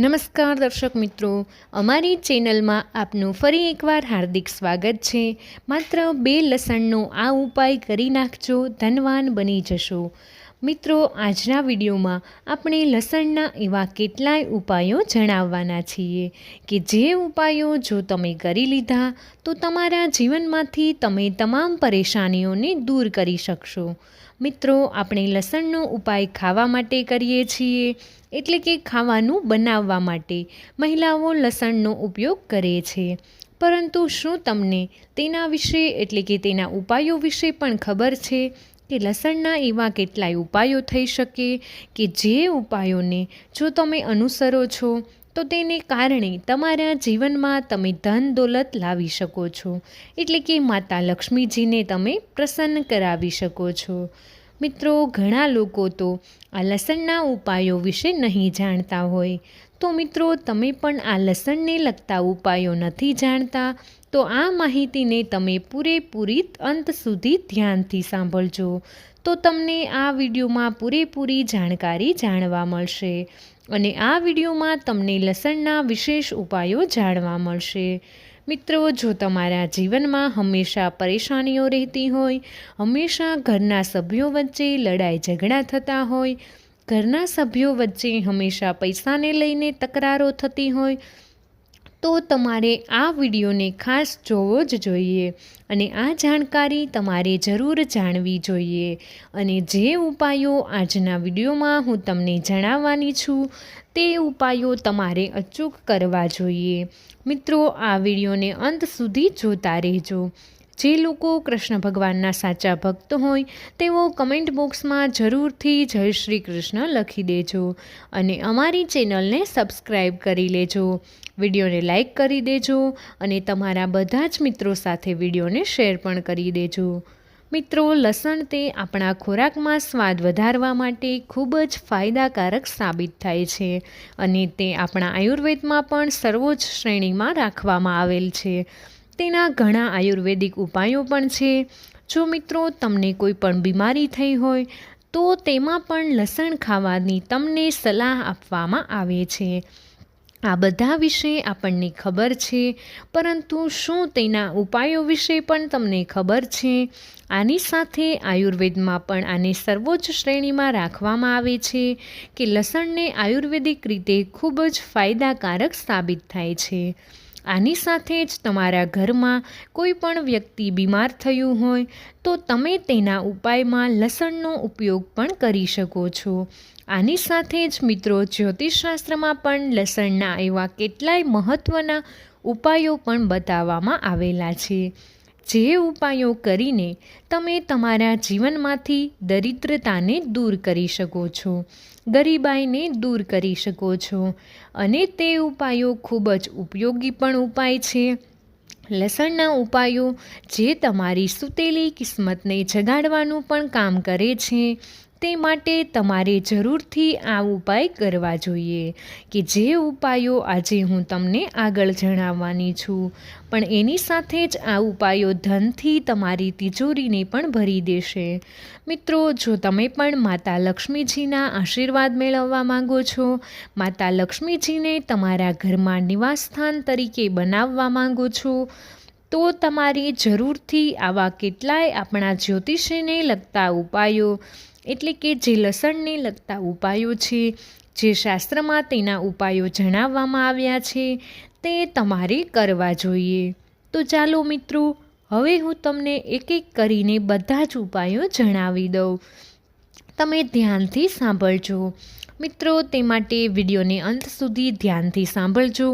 નમસ્કાર દર્શક મિત્રો, અમારી ચેનલમાં આપનું ફરી એકવાર હાર્દિક સ્વાગત છે. માત્ર બે લસણનો આ ઉપાય કરી નાખજો, ધનવાન બની જશો. મિત્રો, આજના વિડીયોમાં આપણે લસણના એવા કેટલાય ઉપાયો જણાવવાના છીએ કે જે ઉપાયો જો તમે કરી લીધા, તો તમારા જીવનમાંથી તમે તમામ પરેશાનીઓને દૂર કરી શકશો. મિત્રો, આપણે લસણનો ઉપાય ખાવા માટે કરીએ છીએ. એટલે કે ખાવાનું બનાવવા માટે મહિલાઓ લસણનો ઉપયોગ કરે છે. પરંતુ શું તમને તેના વિશે એટલે કે તેના ઉપાયો વિશે પણ ખબર છે કે લસણના એવા કેટલાય ઉપાયો થઈ શકે? કે જે ઉપાયોને જો તમે અનુસરો છો, તો તેને કારણે તમારા જીવનમાં તમે ધન દોલત લાવી શકો છો. એટલે કે માતા લક્ષ્મીજીને તમે પ્રસન્ન કરાવી શકો છો. મિત્રો, ઘણા લોકો તો આ લસણના ઉપાયો વિશે નહીં જાણતા હોય. તો મિત્રો, તમે પણ આ લસણને લગતા ઉપાયો નથી જાણતા? તો આ માહિતીને તમે પૂરેપૂરી અંત સુધી ધ્યાનથી સાંભળજો. તો તમને આ વિડીયોમાં પૂરેપૂરી જાણકારી જાણવા મળશે અને આ વિડીયોમાં તમને લસણના વિશેષ ઉપાયો જાણવા મળશે. મિત્રો, જો તમારા જીવનમાં હંમેશા પરેશાનીઓ રહેતી હોય, હંમેશા ઘરના સભ્યો વચ્ચે લડાઈ ઝઘડા થતા હોય, ઘરના સભ્યો વચ્ચે હંમેશા પૈસાને લઈને તકરારો થતી હોય, તો તમારે આ વિડીયોને ખાસ જોવો જ જોઈએ અને આ જાણકારી તમારે જરૂર જાણવી જોઈએ. અને જે ઉપાયો આજના વિડીયોમાં હું તમને જણાવવાની છું, તે ઉપાયો તમારે અચૂક કરવા જોઈએ. મિત્રો, આ વિડીયોને અંત સુધી જોતા રહેજો. જે લોકો કૃષ્ણ ભગવાનના સાચા ભક્ત હોય, તેઓ કમેન્ટ બોક્સમાં જરૂરથી જય શ્રી કૃષ્ણ લખી દેજો અને અમારી ચેનલને સબસ્ક્રાઈબ કરી લેજો. વિડીયોને લાઈક કરી દેજો અને તમારા બધા જ મિત્રો સાથે વિડીયોને શેર પણ કરી દેજો. મિત્રો, લસણ તે આપણા ખોરાકમાં સ્વાદ વધારવા માટે ખૂબ જ ફાયદાકારક સાબિત થાય છે અને તે આપણા આયુર્વેદમાં પણ સર્વોચ્ચ શ્રેણીમાં રાખવામાં આવેલ છે. તેના ઘણા આયુર્વેદિક ઉપાયો પણ છે. જો મિત્રો, તમને કોઈ પણ બીમારી થઈ હોય, તો તેમાં પણ લસણ ખાવાની તમને સલાહ આપવામાં આવે છે. આ બધા વિશે આપણને ખબર છે, પરંતુ શું તેના ઉપાયો વિશે પણ તમને ખબર છે? આની સાથે આયુર્વેદમાં પણ આને સર્વોચ્ચ શ્રેણીમાં રાખવામાં આવે છે કે લસણને આયુર્વેદિક રીતે ખૂબ જ ફાયદાકારક સાબિત થાય છે. આની સાથે જ તમારા ઘરમાં કોઈ પણ વ્યક્તિ બીમાર થયું હોય, તો તમે તેના ઉપાયમાં લસણનો ઉપયોગ પણ કરી શકો છો. આની સાથે જ મિત્રો, જ્યોતિષશાસ્ત્રમાં પણ લસણના એવા કેટલાય મહત્ત્વના ઉપાયો પણ બતાવવામાં આવેલા છે. જે ઉપાયો કરીને તમે તમારા જીવનમાંથી દરિદ્રતાને દૂર કરી શકો છો. ગરીબાઈને દૂર કરી શકો છો. અને તે ઉપાયો ખૂબ જ ઉપયોગી પણ ઉપાય છે. લસણના ઉપાયો, જે તમારી સૂતેલી કિસ્મતને જગાડવાનું પણ કામ કરે છે. તે માટે તમારે જરૂરથી આ ઉપાય કરવા જોઈએ કે જે ઉપાયો આજે હું તમને આગળ જણાવવાની છું. પણ એની સાથે જ આ ઉપાયો ધનથી તમારી તિજોરીને પણ ભરી દેશે. મિત્રો, જો તમે પણ માતા લક્ષ્મીજીના આશીર્વાદ મેળવવા માંગો છો, માતા લક્ષ્મીજીને તમારા ઘરમાં નિવાસસ્થાન તરીકે બનાવવા માંગો છો, તો તમારે જરૂરથી આવા કેટલાય આપણા જ્યોતિષીને લગતા ઉપાયો એટલે કે જે લસણને લગતા ઉપાયો છે, જે શાસ્ત્રમાં તેના ઉપાયો જણાવવામાં આવ્યા છે, તે તમારે કરવા જોઈએ. તો ચાલો મિત્રો, હવે હું તમને એક એક કરીને બધા જ ઉપાયો જણાવી દઉં. તમે ધ્યાનથી સાંભળજો. મિત્રો, તે માટે વિડીયોને અંત સુધી ધ્યાનથી સાંભળજો.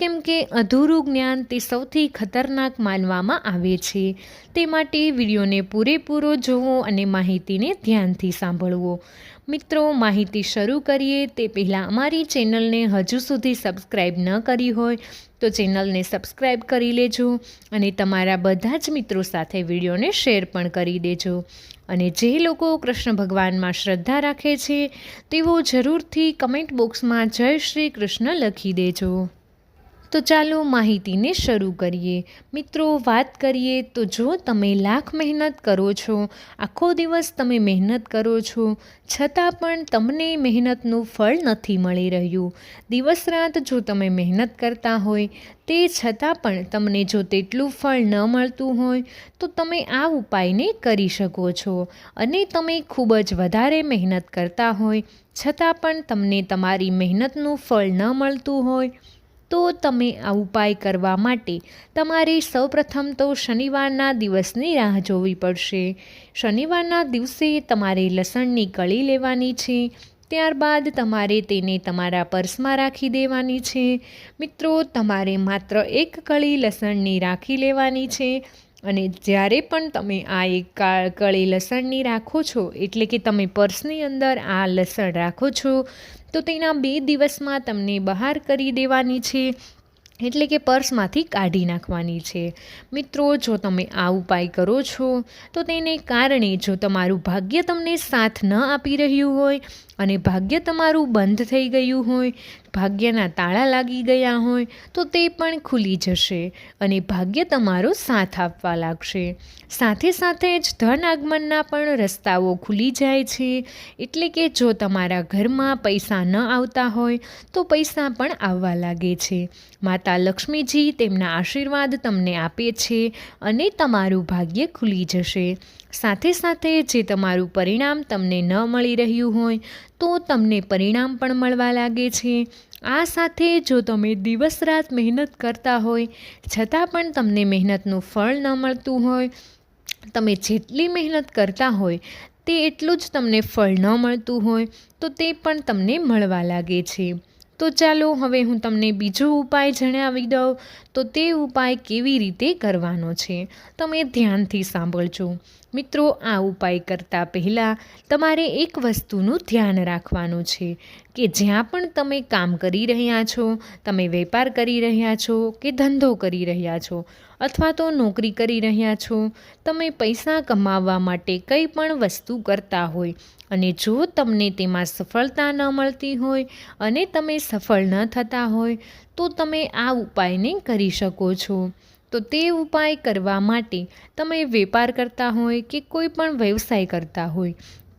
કેમ કે અધૂરું જ્ઞાન તે સૌથી ખતરનાક માનવામાં આવે છે. તે માટે વિડીયોને પૂરેપૂરો જોવો અને માહિતીને ધ્યાનથી સાંભળવો. મિત્રો, માહિતી શરૂ કરીએ. તે પહેલાં અમારી ચેનલને હજુ સુધી સબસ્ક્રાઈબ ન કરી હોય, તો ચેનલને સબસ્ક્રાઈબ કરી લેજો અને તમારા બધા જ મિત્રો સાથે વિડીયોને શેર પણ કરી દેજો. અને જે લોકો કૃષ્ણ ભગવાનમાં શ્રદ્ધા રાખે છે, તેઓ જરૂરથી કમેન્ટ બોક્સમાં જય શ્રી કૃષ્ણ લખી દેજો. તો ચાલો માહિતીને શરૂ કરીએ. મિત્રો, વાત કરીએ તો જો તમે લાખ મહેનત કરો છો, આખો દિવસ તમે મહેનત કરો છો, છતાં પણ તમને મહેનતનું ફળ નથી મળી રહ્યું. દિવસ રાત જો તમે મહેનત કરતા હોય, તે છતાં પણ તમને જો તેટલું ફળ ન મળતું હોય, તો તમે આ ઉપાયને કરી શકો છો. અને તમે ખૂબ જ વધારે મહેનત કરતા હોય, છતાં પણ તમને તમારી મહેનતનું ફળ ન મળતું હોય તો તમે આ ઉપાય કરવા માટે તમારે સૌપ્રથમ તો શનિવારના દિવસની રાહ જોવી પડશે. શનિવારના દિવસે તમારે લસણની કળી લેવાની છે. ત્યારબાદ તમારે તેને તમારા પર્સમાં રાખી દેવાની છે. મિત્રો, તમારે માત્ર એક કળી લસણની રાખી લેવાની છે અને જ્યારે પણ તમે આ એક કળી લસણની રાખો છો, એટલે કે તમે પર્સની અંદર આ લસણ રાખો છો તો તેના બે દિવસમાં તમને બહાર કરી દેવાની છે, એટલે કે પર્સમાંથી કાઢી નાખવાની છે. મિત્રો, જો તમે આ ઉપાય કરો છો, તો તેને કારણે જો તમારું ભાગ્ય તમને સાથ ન આપી રહ્યું હોય અને ભાગ્ય તમારું બંધ થઈ ગયું હોય, ભાગ્યના તાળા લાગી ગયા હોય, તો તે પણ ખુલી જશે અને ભાગ્ય તમારો સાથ આપવા લાગશે. સાથે સાથે જ ધન આગમનના પણ રસ્તાઓ ખુલી જાય છે, એટલે કે જો તમારા ઘરમાં પૈસા ન આવતા હોય, તો પૈસા પણ આવવા લાગે છે. માતા લક્ષ્મીજી તેમના આશીર્વાદ તમને આપે છે અને તમારું ભાગ્ય ખુલી જશે. સાથે સાથે જે તમારું પરિણામ તમને ન મળી રહ્યું હોય તો તમને પરિણામ પણ મળવા લાગે છે. આ સાથે જો તમે દિવસ રાત મહેનત કરતા હોય, છતાં પણ તમને મહેનતનું ફળ ન મળતું હોય, તમે જેટલી મહેનત કરતા હોય, તે એટલું જ તમને ફળ ન મળતું હોય, તો તે પણ તમને મળવા લાગે છે. તો ચાલો હવે હું તમને બીજો ઉપાય જણાવી દઉં. તો તે ઉપાય કેવી રીતે કરવાનો છે? તમે ધ્યાનથી સાંભળજો. મિત્રો, આ ઉપાય કરતાં પહેલાં તમારે એક વસ્તુનું ધ્યાન રાખવાનું છે કે જ્યાં પણ તમે કામ કરી રહ્યા છો, તમે વેપાર કરી રહ્યા છો કે ધંધો કરી રહ્યા છો અથવા તો નોકરી કરી રહ્યા છો, તમે પૈસા કમાવવા માટે કંઈ પણ વસ્તુ કરતા હોય અને જો તમને તેમાં સફળતા ન મળતી હોય અને તમે સફળ ન થતા હોય, તો તમે આ ઉપાયને કરી શકો છો. તો તે ઉપાય કરવા માટે તમે વેપાર કરતા હોય કે કોઈ પણ વ્યવસાય કરતા હોય,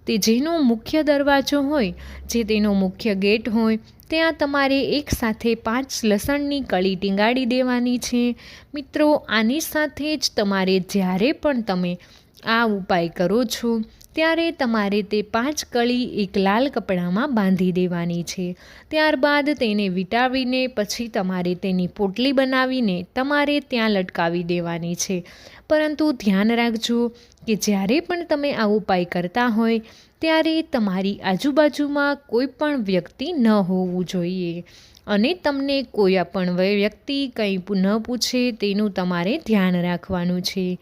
તે જેનો મુખ્ય દરવાજો હોય, જે તેનો મુખ્ય ગેટ હોય, ત્યાં તમારે એક સાથે પાંચ લસણની કળી ટીંગાડી દેવાની છે. મિત્રો, આની સાથે જ તમારે જ્યારે પણ તમે આ ઉપાય કરો છો ત્યારે તમારે તે પાંચ કળી એક લાલ કપડામાં બાંધી દેવાની છે. ત્યારબાદ તેને વીંટાવીને પછી તમારે તેની પોટલી બનાવીને તમારે ત્યાં લટકાવી દેવાની છે. પરંતુ ધ્યાન રાખજો કે જ્યારે પણ તમે આ ઉપાય કરતા હોય, ત્યારે તમારી આજુબાજુમાં કોઈ પણ વ્યક્તિ ન હોવું જોઈએ. અને તમને કોઈ પણ વ્યક્તિ કંઈ ન પૂછે તેનું તમારે ધ્યાન રાખવાનું છે.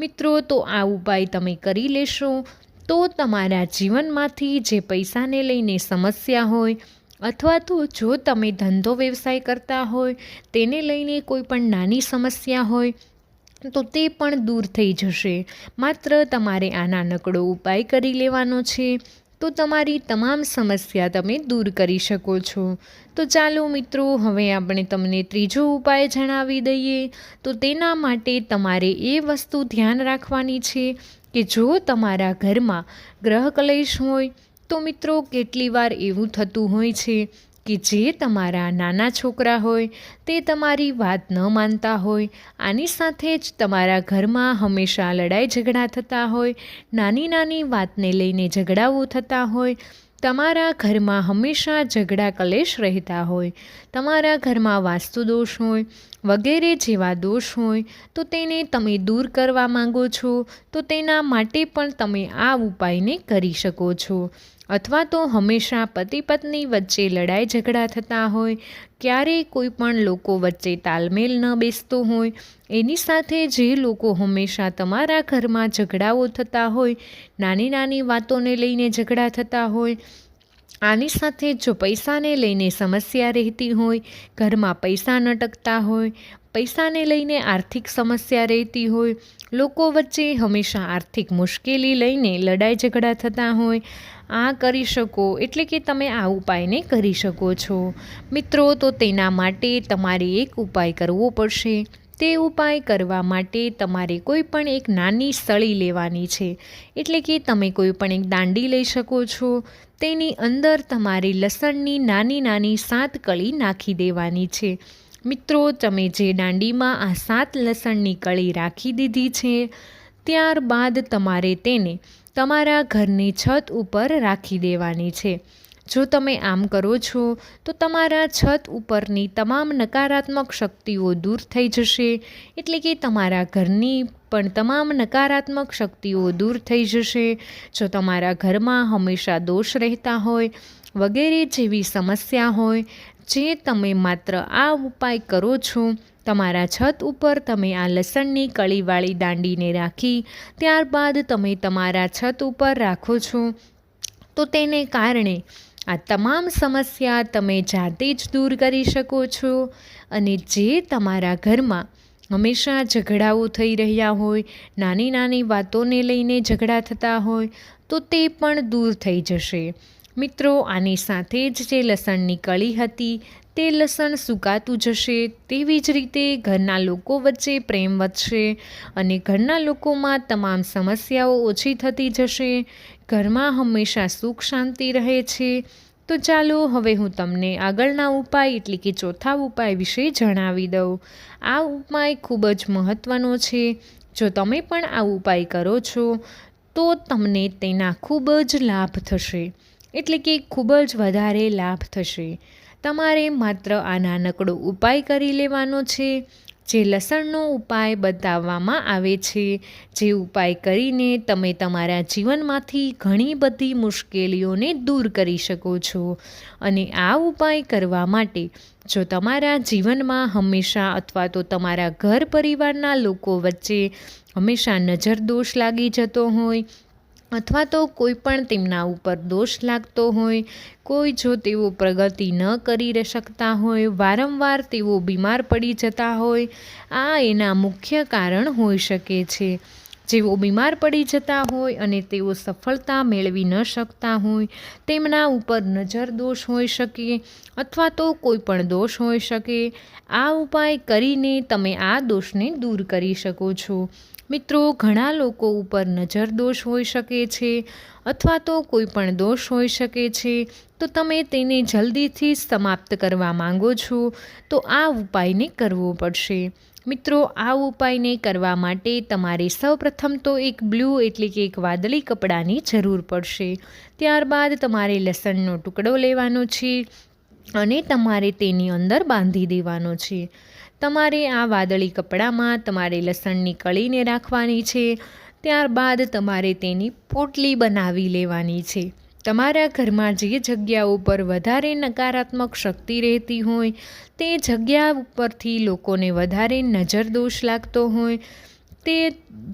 મિત્રો, તો આ ઉપાય તમે કરી લેશો તો તમારા જીવનમાંથી જે પૈસાને લઈને સમસ્યા હોય અથવા તો જો તમે ધંધો વ્યવસાય કરતા હોય, તેને લઈને કોઈ પણ નાની સમસ્યા હોય, તો તે પણ દૂર થઈ જશે. માત્ર તમારે આ નાનકડો ઉપાય કરી લેવાનો છે, તો તમારી તમામ સમસ્યા તમે દૂર કરી શકો છો. તો ચાલો મિત્રો, હવે આપણે તમને ત્રીજો ઉપાય જણાવી દઈએ. તો તેના માટે તમારે એ વસ્તુ ધ્યાન રાખવાની છે કે જો તમારા ઘરમાં ગ્રહ કલેશ હોય, તો મિત્રો કેટલી વાર એવું થતું હોય છે કે જે તમારા નાના છોકરા હોય, તે તમારી વાત ન માનતા હોય, આની સાથે જ તમારા ઘરમાં હંમેશા લડાઈ ઝઘડા થતા હોય નાની નાની વાતને લઈને ઝઘડાઓ થતા હોય તમારા ઘરમાં હંમેશા ઝઘડા કલેશ રહેતા હોય, તમારા ઘરમાં વાસ્તુ દોષ હોય, વગેરે જેવા દોષ હોય, તો તેને તમે દૂર કરવા માંગો છો, તો તેના માટે પણ તમે આ ઉપાયને કરી શકો છો. અથવા તો હંમેશા પતિ પત્ની વચ્ચે લડાઈ ઝઘડા થતા હોય ક્યારેય કોઈ પણ લોકો વચ્ચે તાલમેલ ન બેસતો હોય, એની સાથે જે લોકો હંમેશા તમારા ઘરમાં ઝઘડાઓ થતા હોય, નાની નાની વાતોને લઈને ઝઘડા થતા હોય, આની સાથે જો પૈસાને લઈને સમસ્યા રહેતી હોય, ઘરમાં પૈસા ન ટકતા હોય, પૈસાને લઈને આર્થિક સમસ્યા રહેતી હોય, લોકો વચ્ચે હંમેશા આર્થિક મુશ્કેલી લઈને લડાઈ ઝઘડા થતા હોય આ કરી શકો એટલે કે તમે આ ઉપાયને કરી શકો છો. મિત્રો, તો તેના માટે તમારે એક ઉપાય કરવો પડશે. તે ઉપાય કરવા માટે તમારે કોઈ પણ એક નાની સળી લેવાની છે. એટલે કે તમે કોઈ પણ એક દાંડી લઈ શકો છો. તેની અંદર તમારે લસણની નાની નાની સાત કળી નાખી દેવાની છે. મિત્રો, તમે જે દાંડીમાં આ સાત લસણની કળી રાખી દીધી છે, ત્યારબાદ તમારે તેને તમારા ઘરની છત ઉપર રાખી દેવાની છે. જો તમે આમ કરો છો, તો તમારા છત ઉપરની તમામ નકારાત્મક શક્તિઓ દૂર થઈ જશે. એટલે કે તમારા ઘરની પણ તમામ નકારાત્મક શક્તિઓ દૂર થઈ જશે. જો તમારા ઘરમાં હંમેશા દોષ રહેતા હોય, વગેરે જેવી સમસ્યા હોય, જે તમે માત્ર આ ઉપાય કરો છો તમારા છત ઉપર તમે આ લસણની કળીવાળી દાંડીને રાખી, ત્યારબાદ તમે તમારા છત ઉપર રાખો છો. તો તેને કારણે આ તમામ સમસ્યા તમે જાતે જ દૂર કરી શકો છો અને જે તમારા ઘરમાં હંમેશા ઝઘડાઓ થઈ રહ્યા હોય નાની નાની વાતોને લઈને ઝઘડા થતા હોય, તો તે પણ દૂર થઈ જશે. મિત્રો, આની સાથે જ જે લસણની કળી હતી, તે લસણ સુકાતું જશે. તેવી જ રીતે ઘરના લોકો વચ્ચે પ્રેમ વધશે અને ઘરના લોકોમાં તમામ સમસ્યાઓ ઓછી થતી જશે. ઘરમાં હંમેશા સુખ શાંતિ રહે છે. તો ચાલો, હવે હું તમને આગળના ઉપાય, એટલે કે ચોથા ઉપાય વિશે જણાવી દઉં. આ ઉપાય ખૂબ જ મહત્ત્વનો છે. જો તમે પણ આ ઉપાય કરો છો, તો તમને તેના ખૂબ જ લાભ થશે. એટલે કે ખૂબ જ વધારે લાભ થશે. તમારે માત્ર આ નાનકડો ઉપાય કરી લેવાનો છે, જે લસણનો ઉપાય બતાવવામાં આવે છે. જે ઉપાય કરીને તમે તમારા જીવનમાંથી ઘણી બધી મુશ્કેલીઓને દૂર કરી શકો છો. અને આ ઉપાય કરવા માટે જો તમારા જીવનમાં હંમેશા અથવા તો તમારા ઘર પરિવારના લોકો વચ્ચે હંમેશા નજરદોષ લાગી જતો હોય અથવા તો કોઈ પણ તેમના ઉપર દોષ લાગતો હોય, કોઈ જો તેઓ પ્રગતિ ન કરી શકતા હોય, વારંવાર તેઓ બીમાર પડી જતા હોય, આ એના મુખ્ય કારણ હોઈ શકે છે. જેઓ બીમાર પડી જતા હોય અને તેઓ સફળતા મેળવી ન શકતા હોય, તેમના ઉપર નજર દોષ હોઈ શકે અથવા તો કોઈ પણ દોષ હોઈ શકે. આ ઉપાય કરીને તમે આ દોષને દૂર કરી શકો છો. મિત્રો, ઘણા લોકો ઉપર નજર દોષ હોઈ શકે છે અથવા તો કોઈ પણ દોષ હોઈ શકે છે. તો તમે તેને જલ્દીથી સમાપ્ત કરવા માંગો છો, તો આ ઉપાયને કરવો પડશે. મિત્રો, આ ઉપાયને કરવા માટે તમારે સૌપ્રથમ તો એક બ્લુ એટલે કે એક વાદળી કપડાની જરૂર પડશે. ત્યારબાદ તમારે લસણનો ટુકડો લેવાનો છે અને તમારે તેની અંદર બાંધી દેવાનો છે. તમારે આ વાદળી કપડામાં તમારે લસણની કળીને રાખવાની છે. ત્યારબાદ તમારે તેની પોટલી બનાવી લેવાની છે. તમારા ઘરમાં જે જગ્યા ઉપર વધારે નકારાત્મક શક્તિ રહેતી હોય, તે જગ્યા ઉપરથી લોકોને વધારે નજર દોષ લાગતો હોય, તે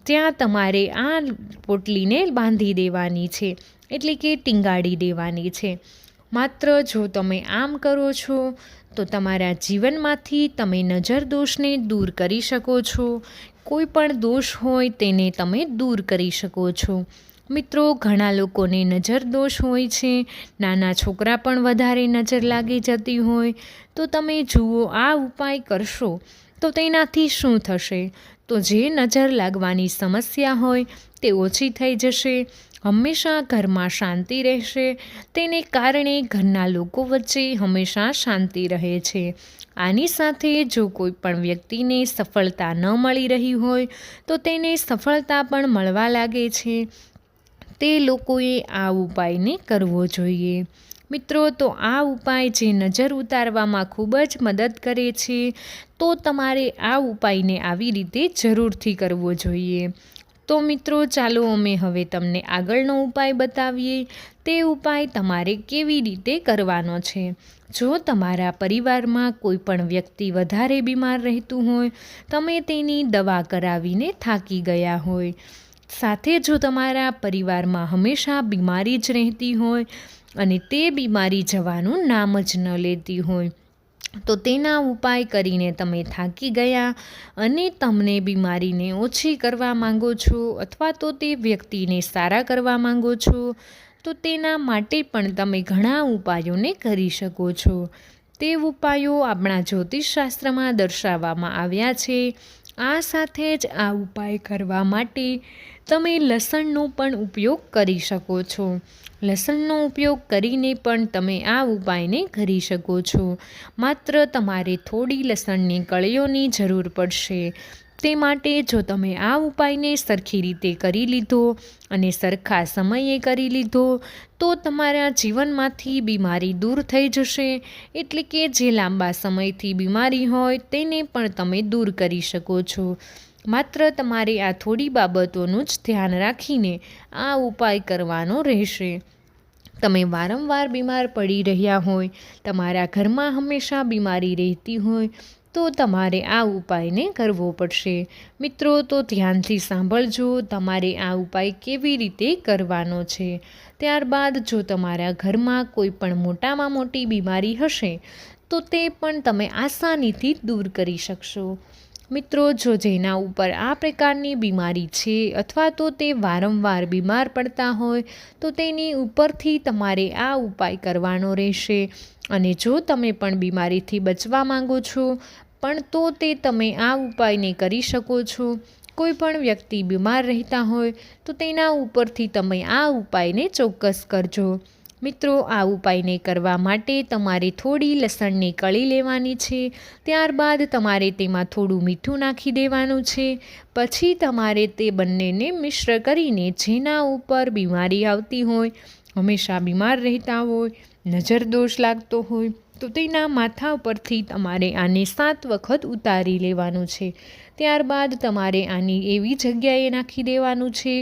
ત્યાં તમારે આ પોટલીને બાંધી દેવાની છે, એટલે કે ટીંગાડી દેવાની છે. માત્ર જો તમે આમ કરો છો, તો તમારા જીવનમાંથી તમે નજર દોષને દૂર કરી શકો છો. કોઈ પણ દોષ હોય તેને તમે દૂર કરી શકો છો. મિત્રો, ઘણા લોકોને નજર દોષ હોય છે, નાના છોકરા પણ વધારે નજર લાગી જતી હોય. તો તમે જુઓ, આ ઉપાય કરશો તો તેનાથી શું થશે? તો જે નજર લાગવાની સમસ્યા હોય તે ઓછી થઈ જશે, હંમેશા ઘરમાં શાંતિ રહેશે. તેને કારણે ઘરના લોકો વચ્ચે હંમેશા શાંતિ રહે છે. આની સાથે જો કોઈ પણ વ્યક્તિને સફળતા ન મળી રહી હોય, તો તેને સફળતા પણ મળવા લાગે છે. તે લોકોએ આ ઉપાયને કરવો જોઈએ. મિત્રો, તો આ ઉપાય જે નજર ઉતારવામાં ખૂબ જ મદદ કરે છે, તો તમારે આ ઉપાયને આવી રીતે જરૂરથી કરવો જોઈએ. તો મિત્રો, ચાલો અમે હવે તમને આગળનો ઉપાય બતાવીએ. તે ઉપાય તમારે કેવી રીતે કરવાનો છે? જો તમારા પરિવારમાં કોઈ પણ વ્યક્તિ વધારે બીમાર રહેતું હોય, તમે તેની દવા કરાવીને થાકી ગયા હોય સાથે જો તમારા પરિવારમાં હંમેશા બીમારી જ રહેતી હોય અને તે બીમારી જવાનું નામ જ ન લેતી હોય, તો તેના ઉપાય કરીને તમે થાકી ગયા અને તમને બીમારીને ઓછી કરવા માંગો છો અથવા તો તે વ્યક્તિને સારા કરવા માંગો છો, તો તેના માટે પણ તમે ઘણા ઉપાયોને કરી શકો છો. તે ઉપાયો આપણા જ્યોતિષશાસ્ત્રમાં દર્શાવવામાં આવ્યા છે આ સાથે જ આ ઉપાય કરવા માટે તમે લસણનો પણ ઉપયોગ કરી શકો છો. લસણનો ઉપયોગ કરીને પણ તમે આ ઉપાયને કરી શકો છો. માત્ર તમારે થોડી લસણની કળીઓની જરૂર પડશે. તે માટે જો તમે આ ઉપાયને સરખી રીતે કરી લીધો અને સરખા સમયે કરી લીધો, તો તમારા જીવનમાંથી બીમારી દૂર થઈ જશે. એટલે કે જે લાંબા સમયથી બીમારી હોય, તેને પણ તમે દૂર કરી શકો છો. માત્ર તમારે આ થોડી બાબતોનું જ ધ્યાન રાખીને આ ઉપાય કરવાનો રહેશે. તમે વારંવાર બીમાર પડી રહ્યા હોય, તમારા ઘરમાં હંમેશા બીમારી રહેતી હોય તો તમારે આ ઉપાયને કરવો પડશે. મિત્રો, તો ધ્યાનથી સાંભળજો, તમારે આ ઉપાય કેવી રીતે કરવાનો છે. ત્યારબાદ જો તમારા ઘરમાં કોઈ પણ મોટામાં મોટી બીમારી હશે, તો તે પણ તમે આસાનીથી દૂર કરી શકશો. મિત્રો, જો જેના ઉપર આ પ્રકારની બીમારી છે અથવા તો તે વારંવાર બીમાર પડતા હોય, તો તેની ઉપરથી તમારે આ ઉપાય કરવાનો રહેશે. અને જો તમે પણ બીમારીથી બચવા માંગો છો, પણ તો તે તમે આ ઉપાયને કરી શકો છો. કોઈ પણ વ્યક્તિ બીમાર રહેતા હોય, તો તેના ઉપરથી તમે આ ઉપાયને ચોક્કસ કરજો. મિત્રો, આ ઉપાયને કરવા માટે તમારે થોડી લસણની કળી લેવાની છે, ત્યારબાદ તમારે તેમાં થોડું મીઠું નાખી દેવાનું છે. પછી તમારે તે બંનેને મિશ્ર કરીને જેના ઉપર બીમારી આવતી હોય, હંમેશા બીમાર રહેતા હોય નજર દોષ લાગતો હોય, તો તેના માથા ઉપરથી તમારે આને સાત વખત ઉતારી લેવાનું છે. ત્યારબાદ તમારે આની એવી જગ્યાએ નાખી દેવાનું છે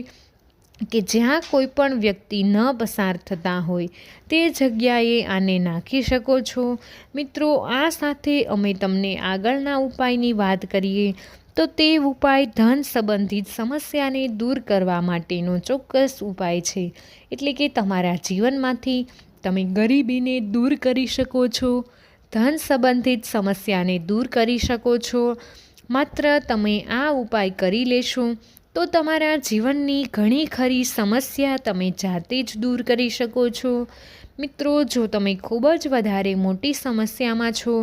કે જ્યાં કોઈ પણ વ્યક્તિ ન પસાર થતા હોય, તે જગ્યાએ આને નાખી શકો છો. મિત્રો, આ સાથે અમે તમને આગળના ઉપાયની વાત કરીએ, તો તે ઉપાય ધન સંબંધિત સમસ્યાને દૂર કરવા માટેનો ચોક્કસ ઉપાય છે. એટલે કે તમારા જીવનમાંથી તમે ગરીબીને દૂર કરી શકો છો, ધન સંબંધિત સમસ્યાને દૂર કરી શકો છો, માત્ર તમે આ ઉપાય કરી લેશો તો તમારા જીવનની ઘણી ખરી સમસ્યા તમે જાતે જ દૂર કરી શકો છો. મિત્રો, જો તમે ખૂબ જ વધારે મોટી સમસ્યામાં છો,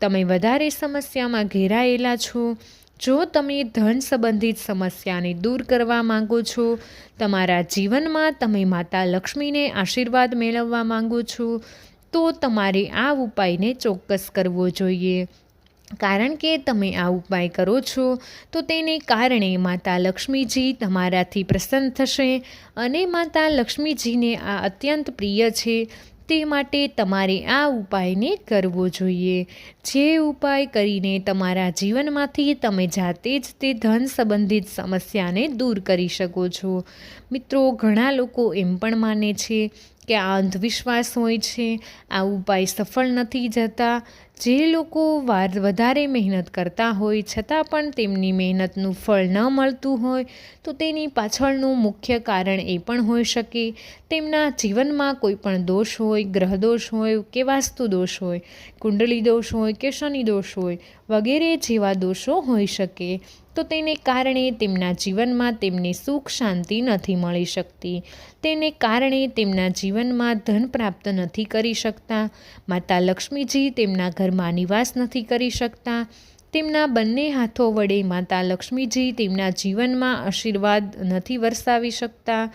તમે વધારે સમસ્યામાં ઘેરાયેલા છો જો તમે ધન સંબંધિત સમસ્યાને દૂર કરવા માંગો છો, તમારા જીવનમાં તમે માતા લક્ષ્મીને આશીર્વાદ મેળવવા માંગો છો, તો તમારે આ ઉપાયને ચોક્કસ કરવો જોઈએ. કારણ કે તમે આ ઉપાય કરો છો, તો તેને કારણે માતા લક્ષ્મીજી તમારાથી પ્રસન્ન થશે અને માતા લક્ષ્મીજીને આ અત્યંત પ્રિય છે. તે માટે તમારે આ ઉપાયને કરવો જોઈએ. જે ઉપાય કરીને તમારા જીવનમાંથી તમે જાતે જ તે ધન સંબંધિત સમસ્યાને દૂર કરી શકો છો. મિત્રો, ઘણા લોકો એમ પણ માને છે કે આ અંધવિશ્વાસ હોય છે. આ ઉપાય સફળ નથી જતા. જે લોકો વાર વધારે મહેનત કરતા હોય, છતાં પણ તેમની મહેનતનું ફળ ન મળતું હોય, તો તેની પાછળનું મુખ્ય કારણ એ પણ હોઈ શકે. તેમના જીવનમાં કોઈ પણ દોષ હોય ગ્રહ દોષ હોય કે વાસ્તુ દોષ હોય કુંડલી દોષ હોય કે શનિ દોષ હોય, વગેરે જેવા દોષો હોઈ શકે. તો તેને કારણે તેમના જીવનમાં તેમને સુખ શાંતિ નથી મળી શકતી. તેને કારણે તેમના જીવનમાં ધન પ્રાપ્ત નથી કરી શકતા. માતા લક્ષ્મીજી તેમના ઘરમાં નિવાસ નથી કરી શકતા. તેમના બંને હાથો વડે માતા લક્ષ્મીજી તેમના જીવનમાં આશીર્વાદ નથી વરસાવી શકતા.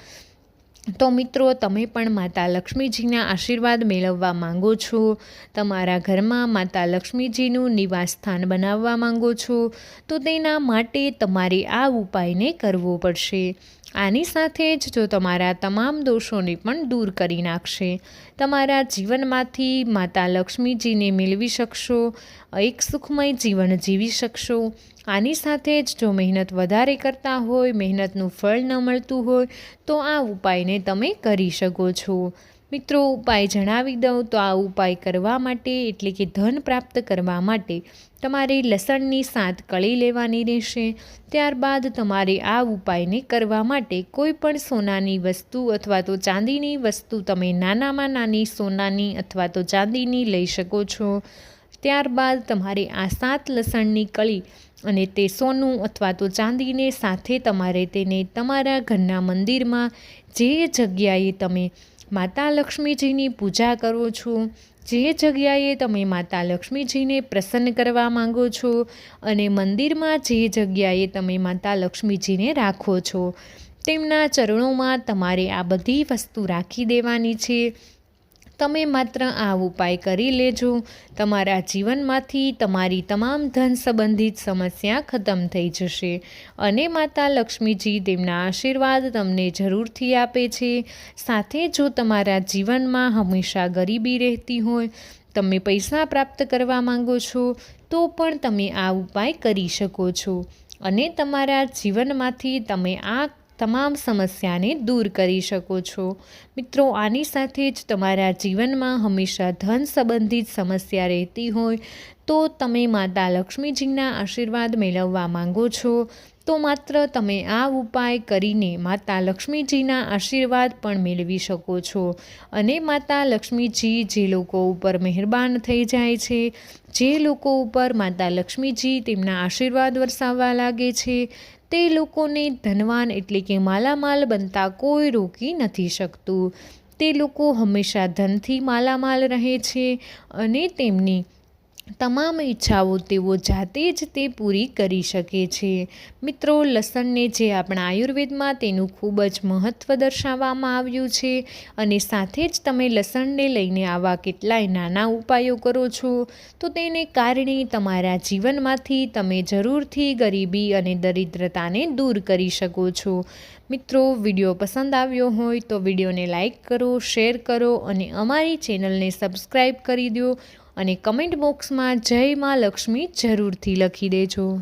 તો મિત્રો, તમે પણ માતા લક્ષ્મીજીના આશીર્વાદ મેળવવા માંગો છો? તમારા ઘરમાં માતા લક્ષ્મીજીનું નિવાસ સ્થાન બનાવવા માંગો છો? તો તેના માટે તમારે આ ઉપાયને કરવો પડશે. આની સાથે જ જો તમારા તમામ દોષોને પણ દૂર કરી નાખશે. તમારા જીવનમાંથી માતા લક્ષ્મીજીને મેળવી શકશો, એક સુખમય જીવન જીવી શકશો. આની સાથે જ જો મહેનત વધારે કરતા હોય, મહેનતનું ફળ ન મળતું હોય, તો આ ઉપાયને તમે કરી શકો છો. મિત્રો, ઉપાય જણાવી દઉં તો આ ઉપાય કરવા માટે, એટલે કે ધન પ્રાપ્ત કરવા માટે, તમારે લસણની સાત કળી લેવાની રહેશે. ત્યારબાદ તમારે આ ઉપાયને કરવા માટે કોઈ પણ સોનાની વસ્તુ અથવા તો ચાંદીની વસ્તુ તમે નાનામાં નાની સોનાની અથવા તો ચાંદીની લઈ શકો છો. ત્યારબાદ તમારે આ સાત લસણની કળી અને તે સોનું અથવા તો ચાંદીને સાથે તમારે તેને તમારા ઘરના મંદિરમાં જે જગ્યાએ તમે માતા લક્ષ્મીજીની પૂજા કરો છો. જે જગ્યાએ તમે માતા લક્ષ્મીજીને પ્રસન્ન કરવા માંગો છો અને મંદિરમાં જે જગ્યાએ તમે માતા લક્ષ્મીજીને રાખો છો, તેમના ચરણોમાં તમારે આ બધી વસ્તુ રાખી દેવાની છે. તમે માત્ર આ ઉપાય કરી લેજો. તમારા જીવનમાંથી તમારી તમામ ધન સંબંધિત સમસ્યા ખતમ થઈ જશે અને માતા લક્ષ્મીજી તેમના આશીર્વાદ તમને જરૂરથી આપે છે. સાથે જો તમારા જીવનમાં હંમેશા ગરીબી રહેતી હોય, તમે પૈસા પ્રાપ્ત કરવા માંગો છો, તો પણ તમે આ ઉપાય કરી શકો છો. અને તમારા જીવનમાંથી તમે આ તમામ સમસ્યાને દૂર કરી શકો છો. મિત્રો, આની સાથે જ તમારા જીવનમાં હંમેશા ધન સંબંધિત સમસ્યા રહેતી હોય તો તમે માતા લક્ષ્મીજીના આશીર્વાદ મેળવવા માંગો છો. તો માત્ર તમે આ ઉપાય કરીને માતા લક્ષ્મીજીના આશીર્વાદ પણ મેળવી શકો છો. અને માતા લક્ષ્મીજી જે લોકો ઉપર મહેરબાન થઈ જાય છે, જે લોકો ઉપર માતા લક્ષ્મીજી તેમના આશીર્વાદ વરસાવવા લાગે છે તે લોકોને ધનવાન એટલે કે માલામાલ બનતા કોઈ રોકી નથી શકતું. તે લોકો હંમેશા ધનથી માલામાલ રહે છે અને તેમની તમામ ઈચ્છાઓ તેઓ જાતે જ તે પૂરી કરી શકે છે. મિત્રો, લસણને જે આપણા આયુર્વેદમાં તેનું ખૂબ જ મહત્ત્વ દર્શાવવામાં આવ્યું છે અને સાથે જ તમે લસણને લઈને આવા કેટલાય નાના ઉપાયો કરો છો, તો તેને કારણે તમારા જીવનમાંથી તમે જરૂરથી ગરીબી અને દરિદ્રતાને દૂર કરી શકો છો. મિત્રો, વીડિયો પસંદ આવ્યો હોય તો વિડીયોને લાઇક કરો, શેર કરો અને અમારી ચેનલને સબસ્ક્રાઈબ કરી દો. અને કમેન્ટ બોક્સમાં જય મા લક્ષ્મી જરૂરથી લખી દેજો.